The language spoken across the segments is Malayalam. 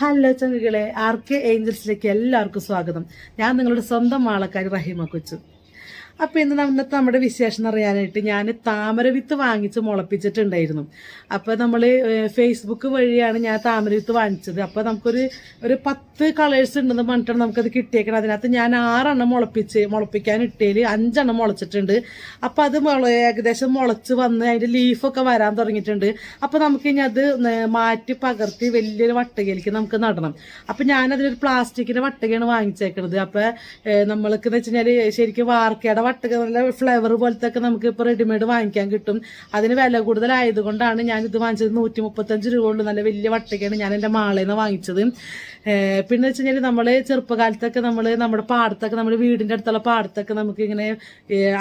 ഹലോ ചങ്ങുകളെ ആർ കെ ഏഞ്ചൽസിലേക്ക് എല്ലാവർക്കും സ്വാഗതം. ഞാൻ നിങ്ങളുടെ സ്വന്തം ആളക്കാരി റഹീമ കൊച്ചു. അപ്പൊ ഇന്ന് ഇന്നത്തെ നമ്മുടെ വിശേഷം അറിയാനായിട്ട് ഞാൻ താമര വിത്ത് വാങ്ങിച്ച് മുളപ്പിച്ചിട്ടുണ്ടായിരുന്നു. അപ്പൊ നമ്മൾ ഫേസ്ബുക്ക് വഴിയാണ് ഞാൻ താമര വിത്ത് വാങ്ങിച്ചത്. അപ്പൊ നമുക്കൊരു ഒരു പത്ത് കളേഴ്സ് ഉണ്ടെന്ന് പറഞ്ഞിട്ടാണ് നമുക്കത് കിട്ടിയേക്കണം അതിനകത്ത് ഞാൻ ആറെണ്ണം മുളപ്പിച്ച് മുളപ്പിക്കാൻ ഇട്ടേൽ അഞ്ചെണ്ണം മുളച്ചിട്ടുണ്ട്. അപ്പൊ അത് ഏകദേശം മുളച്ച് വന്ന് അതിന്റെ ലീഫൊക്കെ വരാൻ തുടങ്ങിയിട്ടുണ്ട്. അപ്പൊ നമുക്ക് ഇനി അത് മാറ്റി പകർത്തി വലിയൊരു വട്ടകയിലേക്ക് നമുക്ക് നടണം. അപ്പൊ ഞാനതിലൊരു പ്ലാസ്റ്റിക്കിന്റെ വട്ടകയാണ് വാങ്ങിച്ചേക്കണത്. അപ്പൊ ഏഹ്, നമ്മൾക്ക് എന്ന് വെച്ചാൽ ശരിക്കും വാർക്കയുടെ വട്ടക നല്ല ഫ്ലേവർ പോലത്തെ ഒക്കെ നമുക്ക് ഇപ്പൊ റെഡിമെയ്ഡ് വാങ്ങിക്കാൻ കിട്ടും. അതിന് വില കൂടുതലായതുകൊണ്ടാണ് ഞാൻ ഇത് വാങ്ങിച്ചത് നൂറ്റി മുപ്പത്തഞ്ച് രൂപ കൊണ്ട് നല്ല വലിയ വട്ടകയാണ് ഞാൻ എന്റെ മാളയിൽ നിന്ന് വാങ്ങിച്ചത് പിന്നെ വെച്ച് കഴിഞ്ഞാൽ നമ്മൾ ചെറുപ്പകാലത്തൊക്കെ നമ്മൾ നമ്മുടെ പാടത്തൊക്കെ നമ്മുടെ വീടിന്റെ അടുത്തുള്ള പാടത്തൊക്കെ നമുക്ക് ഇങ്ങനെ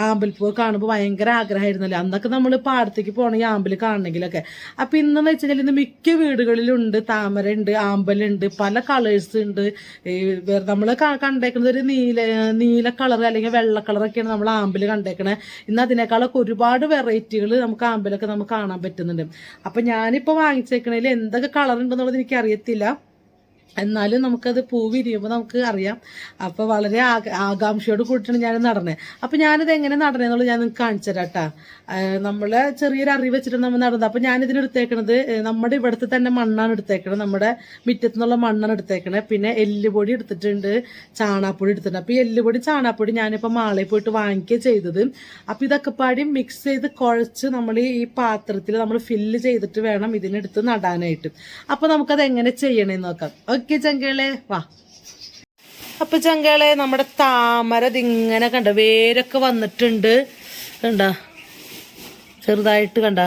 ആമ്പൽപ്പൂ കാണുമ്പോൾ ഭയങ്കര ആഗ്രഹമായിരുന്നല്ലോ? അന്നൊക്കെ നമ്മൾ പാടത്തേക്ക് പോകണമെങ്കിൽ ആമ്പൽ കാണണമെങ്കിലൊക്കെ അപ്പൊ ഇന്നെന്ന് വെച്ച് കഴിഞ്ഞാൽ ഇന്ന് മിക്ക വീടുകളിലുണ്ട്. താമര ഉണ്ട് ആമ്പലുണ്ട് പല കളേഴ്സ് ഉണ്ട്. നമ്മൾ കണ്ടേക്കുന്നത് ഒരു നീല നീല കളർ അല്ലെങ്കിൽ വെള്ള കളറൊക്കെയാണ് നമ്മൾ ആമ്പിൽ കണ്ടേക്കണേ. ഇന്ന് അതിനേക്കാളൊക്കെ ഒരുപാട് വെറൈറ്റികൾ നമുക്ക് ആമ്പിലൊക്കെ നമുക്ക് കാണാൻ പറ്റുന്നുണ്ട്. അപ്പം ഞാനിപ്പോൾ വാങ്ങിച്ചേക്കണേൽ എന്തൊക്കെ കളർ ഉണ്ടെന്നുള്ളത് എനിക്ക് അറിയത്തില്ല എന്നാലും നമുക്കത് പൂ വിരിയുമ്പോൾ നമുക്ക് അറിയാം. അപ്പോൾ വളരെ ആക- ആകാംക്ഷയോട് കൂട്ടിയാണ് ഞാൻ നടന്നത് അപ്പോൾ ഞാനിത് എങ്ങനെ നടന്നതെന്നുള്ളത് ഞാൻ നിങ്ങൾക്ക് കാണിച്ചു തരാം കേട്ടോ നമ്മളെ ചെറിയൊരു അറിവ് വെച്ചിട്ട് നമ്മൾ നടന്നത്. അപ്പോൾ ഞാനിതിന് എടുത്തേക്കണത് നമ്മുടെ ഇവിടുത്തെ തന്നെ മണ്ണാണ് എടുത്തേക്കണത്. നമ്മുടെ മുറ്റത്തു നിന്നുള്ള മണ്ണാണ് എടുത്തേക്കണത്. പിന്നെ എല്ലുപൊടി എടുത്തിട്ടുണ്ട് ചാണാപ്പൊടി എടുത്തിട്ടുണ്ട്. അപ്പോൾ ഈ എല്ലുപൊടി ചാണാപ്പൊടി ഞാനിപ്പോൾ മാളയിൽ പോയിട്ട് വാങ്ങിക്കുക ചെയ്തത്. അപ്പോൾ ഇതൊക്കെ പാടി മിക്സ് ചെയ്ത് കുഴച്ച് നമ്മൾ ഈ പാത്രത്തിൽ നമ്മൾ ഫില്ല് ചെയ്തിട്ട് വേണം ഇതിനെടുത്ത് നടാനായിട്ട്. അപ്പോൾ നമുക്കത് എങ്ങനെ ചെയ്യണമെന്ന് നോക്കാം. ഓക്കെ ചങ്കേളെ വാ. അപ്പൊ ചങ്കളെ നമ്മുടെ താമര ഇതിങ്ങനെ കണ്ട വേരൊക്കെ വന്നിട്ടുണ്ട്. കണ്ട? ചെറുതായിട്ട് കണ്ട?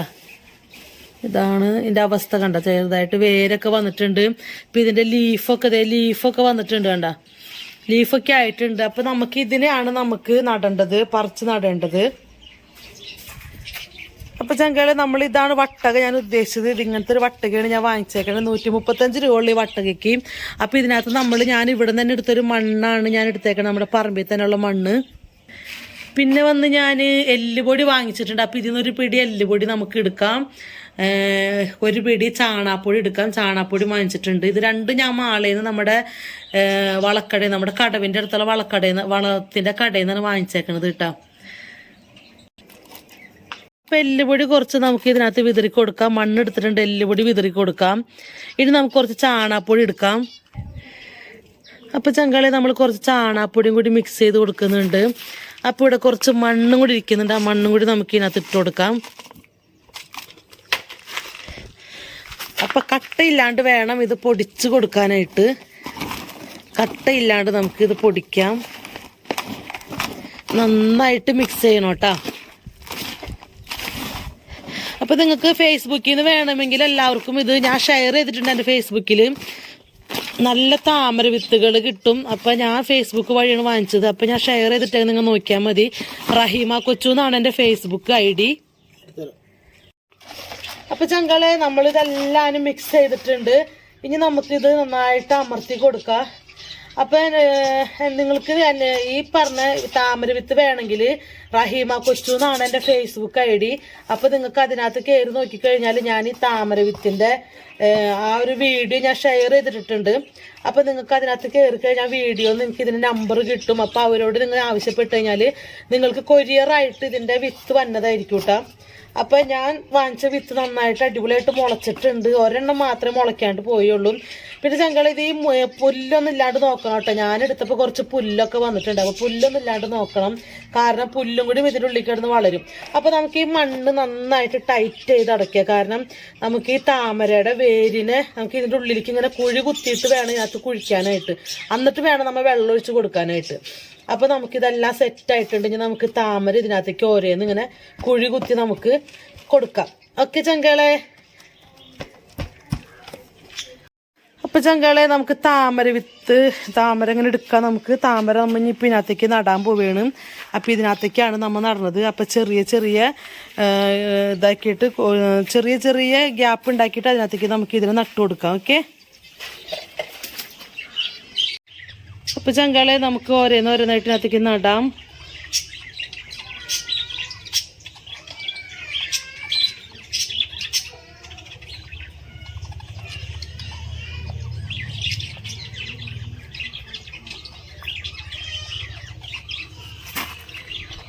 ഇതാണ് ഇതിന്റെ അവസ്ഥ കണ്ട ചെറുതായിട്ട് വേരൊക്കെ വന്നിട്ടുണ്ട്. ഇപ്പൊ ഇതിന്റെ ലീഫൊക്കെ ദേ ലീഫൊക്കെ വന്നിട്ടുണ്ട് കണ്ട? ലീഫൊക്കെ ആയിട്ടുണ്ട്. അപ്പൊ നമുക്ക് ഇതിനെയാണ് നമുക്ക് നടേണ്ടത് പറിച്ച് നടേണ്ടത്. അപ്പൊ ചങ്കളെ നമ്മൾ ഇതാണ് വട്ടക ഞാൻ ഉദ്ദേശിച്ചത്. ഇത് ഇങ്ങനത്തെ ഒരു വട്ടകയാണ് ഞാൻ വാങ്ങിച്ചേക്കുന്നത് നൂറ്റി മുപ്പത്തഞ്ച് രൂപ ഉള്ള ഈ വട്ടകയ്ക്ക്. അപ്പൊ ഇതിനകത്ത് നമ്മൾ ഞാൻ ഇവിടെ തന്നെ എടുത്തൊരു മണ്ണാണ് ഞാൻ എടുത്തേക്കുന്നത് നമ്മുടെ പറമ്പിൽ തന്നെയുള്ള മണ്ണ്. പിന്നെ വന്ന് ഞാൻ എല്ലുപൊടി വാങ്ങിച്ചിട്ടുണ്ട്. അപ്പം ഇതിൽ നിന്നൊരു പിടി എല്ലുപൊടി നമുക്ക് എടുക്കാം. ഒരു പിടി ചാണാപ്പൊടി എടുക്കാം. ചാണാപ്പൊടി വാങ്ങിച്ചിട്ടുണ്ട്. ഇത് രണ്ടും ഞാൻ മാളയിൽ നിന്ന് നമ്മുടെ വളക്കടയിൽ നമ്മുടെ കടവിന്റെ അടുത്തുള്ള വളക്കടയിൽ നിന്ന് വളത്തിന്റെ കടയിൽ നിന്നാണ് വാങ്ങിച്ചേക്കണത് കേട്ടോ. അപ്പം എല്ലുപൊടി കുറച്ച് നമുക്ക് ഇതിനകത്ത് വിതറി കൊടുക്കാം. മണ്ണ് എടുത്തിട്ടുണ്ട് എല്ലുപൊടി വിതറി കൊടുക്കാം. ഇനി നമുക്ക് കുറച്ച് ചാണാപ്പൊടി എടുക്കാം. അപ്പം ചങ്കാളി നമ്മൾ കുറച്ച് ചാണാപ്പൊടിയും കൂടി മിക്സ് ചെയ്ത് കൊടുക്കുന്നുണ്ട്. അപ്പോൾ ഇവിടെ കുറച്ച് മണ്ണും കൂടി ഇരിക്കുന്നുണ്ട്. ആ മണ്ണും കൂടി നമുക്ക് ഇതിനകത്ത് ഇട്ട് കൊടുക്കാം. അപ്പം കട്ടയില്ലാണ്ട് വേണം ഇത് പൊടിച്ച് കൊടുക്കാനായിട്ട്. കട്ടയില്ലാണ്ട് നമുക്കിത് പൊടിക്കാം. നന്നായിട്ട് മിക്സ് ചെയ്യണം കേട്ടോ. അപ്പൊ നിങ്ങൾക്ക് ഫേസ്ബുക്കിൽ നിന്ന് വേണമെങ്കിൽ എല്ലാവർക്കും ഇത് ഞാൻ ഷെയർ ചെയ്തിട്ടുണ്ട് എന്റെ ഫേസ്ബുക്കിൽ നല്ല താമര വിത്തുകൾ കിട്ടും. അപ്പം ഞാൻ ഫേസ്ബുക്ക് വഴിയാണ് വാങ്ങിച്ചത്. അപ്പം ഞാൻ ഷെയർ ചെയ്തിട്ട് നിങ്ങൾ നോക്കിയാൽ മതി. റഹീമ കൊച്ചു എന്നാണ് എന്റെ ഫേസ്ബുക്ക് ഐ ഡി അപ്പം ചങ്കളെ നമ്മളിതെല്ലാവരും മിക്സ് ചെയ്തിട്ടുണ്ട്. ഇനി നമുക്കിത് നന്നായിട്ട് അമർത്തി കൊടുക്കാം. അപ്പൊ നിങ്ങൾക്ക് ഈ പറഞ്ഞ താമര വിത്ത് വേണമെങ്കിൽ റഹീമ കൊച്ചു എന്നാണ് എന്റെ ഫേസ്ബുക്ക് ഐ ഡി അപ്പൊ നിങ്ങൾക്ക് അതിനകത്ത് കയറി നോക്കിക്കഴിഞ്ഞാൽ ഞാൻ ഈ താമര വിത്തിന്റെ ആ ഒരു വീഡിയോ ഞാൻ ഷെയർ ചെയ്തിട്ടുണ്ട് അപ്പൊ നിങ്ങൾക്ക് അതിനകത്ത് കയറി കഴിഞ്ഞാൽ വീഡിയോ നിങ്ങൾക്ക് ഇതിന്റെ നമ്പർ കിട്ടും. അപ്പൊ അവരോട് നിങ്ങൾ ആവശ്യപ്പെട്ട് കഴിഞ്ഞാൽ നിങ്ങൾക്ക് കൊരിയറായിട്ട് ഇതിന്റെ വിത്ത് വന്നതായിരിക്കും കേട്ടോ അപ്പൊ ഞാൻ വാങ്ങിച്ച വിത്ത് നന്നായിട്ട് അടിപൊളിയായിട്ട് മുളച്ചിട്ടുണ്ട്. ഒരെണ്ണം മാത്രമേ മുളയ്ക്കാണ്ട് പോയുള്ളൂ. പിന്നെ ചങ്കള ഇത് ഈ പുല്ലൊന്നും ഇല്ലാണ്ട് നോക്കണം കേട്ടോ. ഞാൻ എടുത്തപ്പോൾ കുറച്ച് പുല്ലൊക്കെ വന്നിട്ടുണ്ട്. അപ്പൊ പുല്ലൊന്നും ഇല്ലാണ്ട് നോക്കണം. കാരണം പുല്ലും കൂടി ഇതിന്റെ ഉള്ളിൽ കിടന്ന് വളരും. അപ്പൊ നമുക്ക് ഈ മണ്ണ് നന്നായിട്ട് ടൈറ്റ് ചെയ്ത് അടയ്ക്കുക കാരണം നമുക്ക് ഈ താമരയുടെ വേരിനെ നമുക്ക് ഇതിന്റെ ഉള്ളിലേക്ക് ഇങ്ങനെ കുഴി കുത്തിയിട്ട് വേണം ഇതിനകത്ത് കുഴിക്കാനായിട്ട്. എന്നിട്ട് വേണം നമ്മൾ വെള്ളം ഒഴിച്ച് കൊടുക്കാനായിട്ട്. അപ്പൊ നമുക്കിതെല്ലാം സെറ്റ് ആയിട്ടുണ്ട്. ഇനി നമുക്ക് താമര ഇതിനകത്തേക്ക് ഓരോന്ന് ഇങ്ങനെ കുഴി കുത്തി നമുക്ക് കൊടുക്കാം. ഓക്കെ ചങ്കളെ. അപ്പൊ ചങ്കളെ നമുക്ക് താമര വിത്ത് താമര ഇങ്ങനെ എടുക്കാം. നമുക്ക് താമര നമ്മൾ ഇനി ഇപ്പം ഇതിനകത്തേക്ക് നടാൻ പോവുകയാണ്. അപ്പൊ ഇതിനകത്തേക്കാണ് നമ്മൾ നടന്നത്. അപ്പൊ ചെറിയ ചെറിയ ഇതാക്കിയിട്ട് ചെറിയ ചെറിയ ഗ്യാപ്പ് ഉണ്ടാക്കിയിട്ട് അതിനകത്തേക്ക് നമുക്ക് ഇതിനെ നട്ടു കൊടുക്കാം. ഓക്കെ അപ്പോൾ ചങ്കാളെ നമുക്ക് ഓരോന്ന് ഓരോന്നായിട്ടിനകത്തേക്ക് നടാം.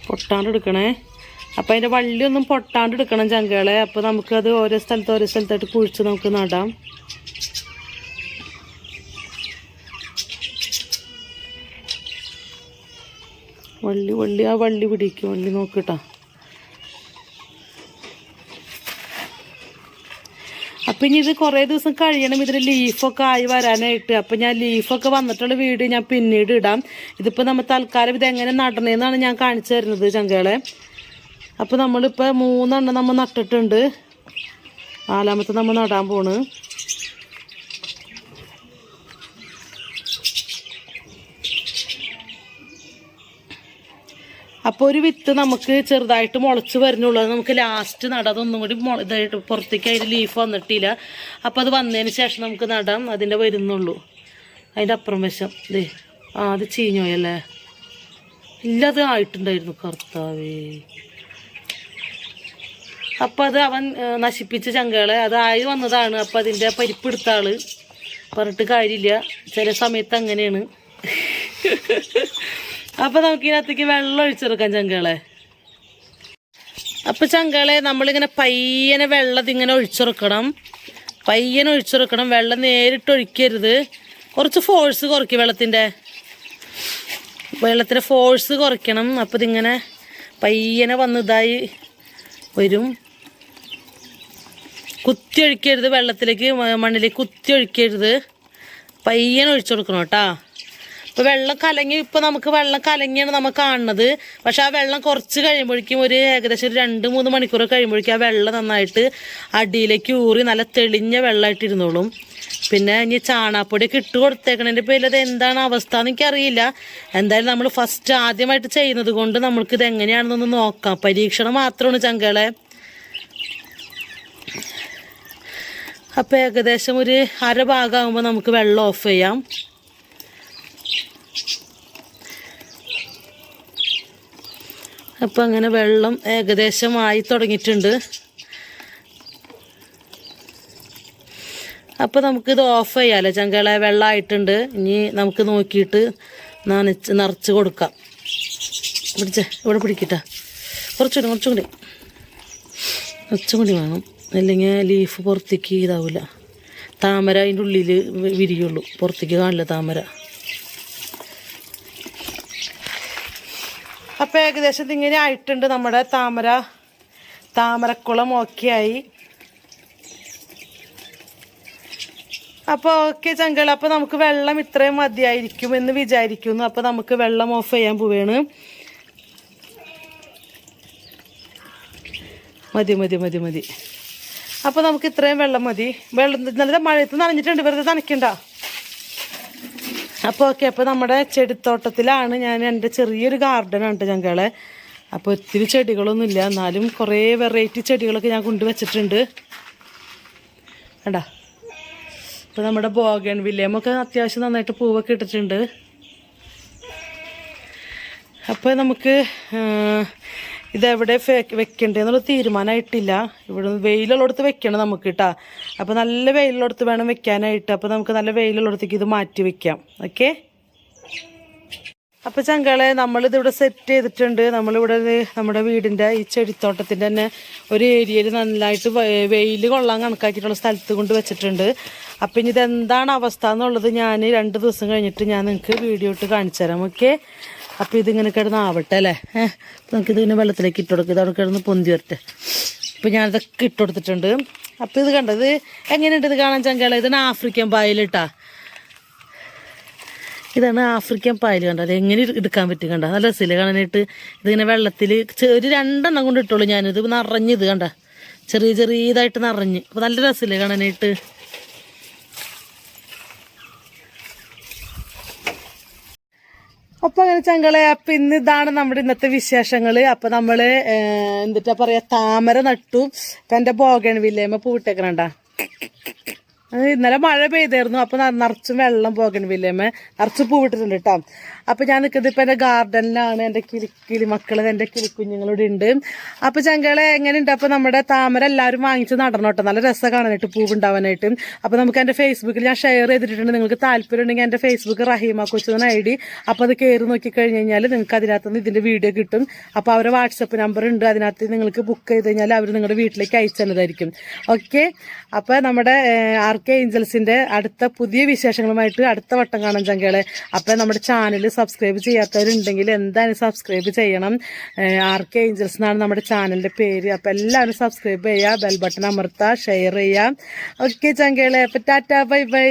പൊട്ടാണ്ട് എടുക്കണേ അതിന്റെ അതിന്റെ വള്ളിയൊന്നും പൊട്ടാണ്ട് എടുക്കണം ചങ്കളെ. അപ്പോൾ നമുക്കത് ഓരോ സ്ഥലത്ത് ഓരോ സ്ഥലത്തായിട്ട് കുഴിച്ച് നമുക്ക് നടാം. വള്ളി വള്ളി ആ വള്ളി പിടിക്കും വള്ളി നോക്കിട്ടാ. അപ്പം ഇനി ഇത് കുറേ ദിവസം കഴിയണം ഇതിന് ലീഫൊക്കെ ആയി വരാനായിട്ട്. അപ്പം ഞാൻ ലീഫൊക്കെ വന്നിട്ടുള്ള വീഡിയോ ഞാൻ പിന്നീട് ഇടാം. ഇതിപ്പോൾ നമ്മൾ തൽക്കാലം ഇത് എങ്ങനെ നടണേന്നാണ് ഞാൻ കാണിച്ചു തരുന്നത് ചങ്കകളെ അപ്പോൾ നമ്മളിപ്പോൾ മൂന്നെണ്ണം നമ്മൾ നട്ടിട്ടുണ്ട്. നാലാമത്തെ നമ്മൾ നടാൻ പോണ്. അപ്പോൾ ഒരു വിത്ത് നമുക്ക് ചെറുതായിട്ട് മുളച്ച് വരുന്നുള്ളൂ നമുക്ക് ലാസ്റ്റ് നടാം. അതൊന്നും കൂടി ഇതായിട്ട് പുറത്തേക്ക് അതിൽ ലീഫ് വന്നിട്ടില്ല. അപ്പോൾ അത് വന്നതിന് ശേഷം നമുക്ക് നടാം. അതിന്റെ വരുന്നുള്ളൂ. അതിന്റെ അപ്പുറം വശം. ദേ ആ അത് ചീഞ്ഞോയല്ലേ? ഇല്ല അത് ആയിട്ടുണ്ടായിരുന്നു കർത്താവേ. അപ്പം അത് അവൻ നശിപ്പിച്ച ചങ്കകളെ ആയി വന്നതാണ്. അപ്പം അതിന്റെ പരിപ്പ് ആൾ പറഞ്ഞിട്ട് കാര്യമില്ല. ചില സമയത്ത് അങ്ങനെയാണ്. അപ്പം നമുക്ക് ഇതിനകത്തേക്ക് വെള്ളം ഒഴിച്ചെടുക്കാം ചങ്കകളെ. അപ്പൊ ചങ്കളെ നമ്മളിങ്ങനെ പയ്യനെ വെള്ളം ഇങ്ങനെ ഒഴിച്ചെടുക്കണം പയ്യനെ ഒഴിച്ചെടുക്കണം വെള്ളം നേരിട്ട് ഒഴിക്കരുത്. കുറച്ച് ഫോഴ്സ് കുറയ്ക്കും വെള്ളത്തിന്റെ വെള്ളത്തിന്റെ ഫോഴ്സ് കുറയ്ക്കണം. അപ്പം ഇതിങ്ങനെ പയ്യനെ വന്ന് ഇതായി വരും. കുത്തി ഒഴിക്കരുത് വെള്ളത്തിലേക്ക് മണ്ണിലേക്ക് കുത്തി ഒഴിക്കരുത്. പയ്യനെ ഒഴിച്ചു കൊടുക്കണം കേട്ടാ. ഇപ്പം വെള്ളം കലങ്ങി ഇപ്പൊ നമുക്ക് വെള്ളം കലങ്ങിയാണ് നമ്മൾ കാണുന്നത്. പക്ഷെ ആ വെള്ളം കുറച്ച് കഴിയുമ്പോഴേക്കും ഒരു ഏകദേശം ഒരു രണ്ട് മൂന്ന് മണിക്കൂർ കഴിയുമ്പോഴേക്കും ആ വെള്ളം നന്നായിട്ട് അടിയിലേക്ക് ഊറി നല്ല തെളിഞ്ഞ വെള്ളമായിട്ട് ഇരുന്നോളും. പിന്നെ ഇനി ചാണാപ്പൊടിയൊക്കെ ഇട്ട് കൊടുത്തേക്കണതിന്റെ പേരിൽ അത് എന്താണ് അവസ്ഥ എന്ന് എനിക്കറിയില്ല. എന്തായാലും നമ്മൾ ഫസ്റ്റ് ആദ്യമായിട്ട് ചെയ്യുന്നത് കൊണ്ട് ഇത് എങ്ങനെയാണെന്നൊന്ന് നോക്കാം. പരീക്ഷണം മാത്രമാണ് ചങ്കളെ. അപ്പോൾ ഏകദേശം ഒരു അര ഭാഗമാകുമ്പോൾ നമുക്ക് വെള്ളം ഓഫ് ചെയ്യാം. അപ്പം അങ്ങനെ വെള്ളം ഏകദേശം ആയി തുടങ്ങിയിട്ടുണ്ട്. അപ്പോൾ നമുക്കിത് ഓഫ് ചെയ്യാമല്ലോ ചങ്കള വെള്ളമായിട്ടുണ്ട് ഇനി നമുക്ക് നോക്കിയിട്ട് നനച്ച് നിറച്ച് കൊടുക്കാം. പിടിച്ചേ ഇവിടെ പിടിക്കട്ടെ. കുറച്ചുകൂടി കുറച്ചും കൂടി കുറച്ചും കൂടി വേണം. അല്ലെങ്കിൽ ലീഫ് പുറത്തേക്ക് ഇതാവില്ല. താമര അതിന്റെ ഉള്ളിൽ വിരിയുള്ളൂ. പുറത്തേക്ക് കാണില്ല താമര. അപ്പം ഏകദേശം ഇതിങ്ങനെ ആയിട്ടുണ്ട് നമ്മുടെ താമര താമരക്കുളം ഓക്കെ ആയി. അപ്പോൾ ഓക്കെ ചങ്കൾ അപ്പോൾ നമുക്ക് വെള്ളം ഇത്രയും മതിയായിരിക്കും എന്ന് വിചാരിക്കുന്നു. അപ്പോൾ നമുക്ക് വെള്ളം ഓഫ് ചെയ്യാൻ പോവുകയാണ് മതി മതി മതി മതി. അപ്പോൾ നമുക്ക് ഇത്രയും വെള്ളം മതി. വെള്ളം നല്ല മഴയത്ത് നനഞ്ഞിട്ടുണ്ട്. വെറുതെ നനയ്ക്കണ്ട. അപ്പോൾ ഓക്കെ അപ്പോൾ നമ്മുടെ ചെടിത്തോട്ടത്തിലാണ് ഞാൻ എന്റെ ചെറിയൊരു ഗാർഡനാണ് കേട്ടോ ഞങ്ങളെ. അപ്പോൾ ഒത്തിരി ചെടികളൊന്നുമില്ല എന്നാലും കുറേ വെറൈറ്റി ചെടികളൊക്കെ ഞാൻ കൊണ്ടുവച്ചിട്ടുണ്ട് കണ്ടാ? അപ്പോൾ നമ്മുടെ ബോഗൻ വില്ലയമൊക്കെ അത്യാവശ്യം നന്നായിട്ട് പൂവൊക്കെ ഇട്ടിട്ടുണ്ട്. അപ്പോൾ നമുക്ക് ഇതെവിടെ വെക്കണ്ടെന്നുള്ള തീരുമാനമായിട്ടില്ല ഇവിടെ വെയിലുള്ളടത്ത് വെക്കണം നമുക്ക് കേട്ടാ അപ്പോൾ നല്ല വെയിലുള്ളടത്ത് വേണം വെക്കാനായിട്ട്. അപ്പോൾ നമുക്ക് നല്ല വെയിലുള്ളിടത്തേക്ക് ഇത് മാറ്റി വെക്കാം. ഓക്കെ? അപ്പോൾ ചങ്കളെ നമ്മളിതിവിടെ സെറ്റ് ചെയ്തിട്ടുണ്ട്. നമ്മളിവിടെ നമ്മുടെ വീടിന്റെ ഈ ചെടിത്തോട്ടത്തിന്റെ തന്നെ ഒരു ഏരിയയിൽ നന്നായിട്ട് വെയിൽ കൊള്ളാൻ കണക്കാക്കിയിട്ടുള്ള സ്ഥലത്ത് കൊണ്ട് വെച്ചിട്ടുണ്ട്. അപ്പം ഇനി ഇതെന്താണ് അവസ്ഥ എന്നുള്ളത് ഞാൻ രണ്ട് ദിവസം കഴിഞ്ഞിട്ട് ഞാൻ നിങ്ങൾക്ക് വീഡിയോ ഇട്ട് കാണിച്ചു തരാം. ഓക്കെ? അപ്പോൾ ഇതിങ്ങനെ കിടന്ന് ആവട്ടെ അല്ലേ? ഏഹ് നമുക്കിത് ഇതിങ്ങനെ വെള്ളത്തിലേക്ക് ഇട്ട് കൊടുക്കുക ഇത് അവിടെ കിടന്ന് പൊന്തി വരട്ടെ. അപ്പോൾ ഞാനിതൊക്കെ ഇട്ട് കൊടുത്തിട്ടുണ്ട്. അപ്പോൾ ഇത് കണ്ടത് എങ്ങനെയുണ്ട് ഇത് കാണാൻ ചങ്കളെ? ഇതാണ് ആഫ്രിക്കൻ പായലിട്ടാ ഇതാണ് ആഫ്രിക്കൻ പായൽ കണ്ടത് എങ്ങനെ എടുക്കാൻ പറ്റും കണ്ട? നല്ല രസമില്ല കാണാനായിട്ട്? ഇതിങ്ങനെ വെള്ളത്തിൽ ഒരു രണ്ടെണ്ണം കൊണ്ട് ഇട്ടുള്ളൂ ഞാനിത്. ഇത് കണ്ട? ചെറിയ ചെറിയതായിട്ട് നിറഞ്ഞ്. അപ്പോൾ നല്ല രസമില്ലേ കാണാനായിട്ട്? അപ്പൊ അങ്ങനെ ചങ്കളെ അപ്പൊ ഇന്ന് ഇതാണ് നമ്മുടെ ഇന്നത്തെ വിശേഷങ്ങൾ അപ്പൊ നമ്മൾ എന്താ എന്തിട്ടാ പറയാ താമര നട്ടു. ഇപ്പൊ എന്റെ ബോഗൺ വില്ലേമ്മ പൂവിട്ടേക്കണണ്ട. അത് ഇന്നലെ മഴ പെയ്തായിരുന്നു. അപ്പൊ ന- നിറച്ചും വെള്ളം പോകണം വില്ലേമ്മ. നിറച്ച് പൂവിട്ടിട്ടുണ്ട് കേട്ടോ അപ്പൊ ഞാൻ നിൽക്കുന്നത് ഇപ്പൊ എന്റെ ഗാർഡനിലാണ്. എന്റെ കിളി കിളി മക്കൾ എന്റെ കിളിക്കുഞ്ഞുങ്ങളിവിടെ ഉണ്ട്. അപ്പൊ ചങ്കളെ എങ്ങനെയുണ്ട്? അപ്പൊ നമ്മുടെ താമര എല്ലാവരും വാങ്ങിച്ച് നടണം കേട്ടോ നല്ല രസം കാണാനായിട്ട് പൂവുണ്ടാവാനായിട്ട് അപ്പൊ നമുക്ക് എന്റെ ഫേസ്ബുക്കിൽ ഞാൻ ഷെയർ ചെയ്തിട്ടുണ്ട്. നിങ്ങൾക്ക് താല്പര്യം ഉണ്ടെങ്കിൽ എന്റെ ഫേസ്ബുക്ക് റഹീമ കൊച്ചു ഐ ഡി. അപ്പൊ അത് കയറി നോക്കി കഴിഞ്ഞു കഴിഞ്ഞാൽ നിങ്ങൾക്ക് അതിനകത്ത് നിന്ന് വീഡിയോ കിട്ടും. അപ്പൊ അവരുടെ വാട്സപ്പ് നമ്പർ ഉണ്ട്. അതിനകത്ത് നിങ്ങൾക്ക് ബുക്ക് ചെയ്ത് കഴിഞ്ഞാൽ അവർ നിങ്ങളുടെ വീട്ടിലേക്ക് അയച്ചു തന്നതായിരിക്കും ഓക്കെ അപ്പൊ നമ്മുടെ ആർ കെ ഏഞ്ചൽസിന്റെ അടുത്ത പുതിയ വിശേഷങ്ങളുമായിട്ട് അടുത്ത വട്ടം കാണാൻ ചങ്കകളെ അപ്പൊ നമ്മുടെ ചാനൽ സബ്സ്ക്രൈബ് ചെയ്യാത്തവരുണ്ടെങ്കിൽ എന്തായാലും സബ്സ്ക്രൈബ് ചെയ്യണം. ആർ കെ ഏഞ്ചൽസ് എന്നാണ് നമ്മുടെ ചാനലിന്റെ പേര്. അപ്പൊ എല്ലാവരും സബ്സ്ക്രൈബ് ചെയ്യുക ബെൽ ബട്ടൺ അമർത്തുക ഷെയർ ചെയ്യുക. ഓക്കെ ചങ്കകളെ അപ്പൊ ടാറ്റ ബൈ ബൈ.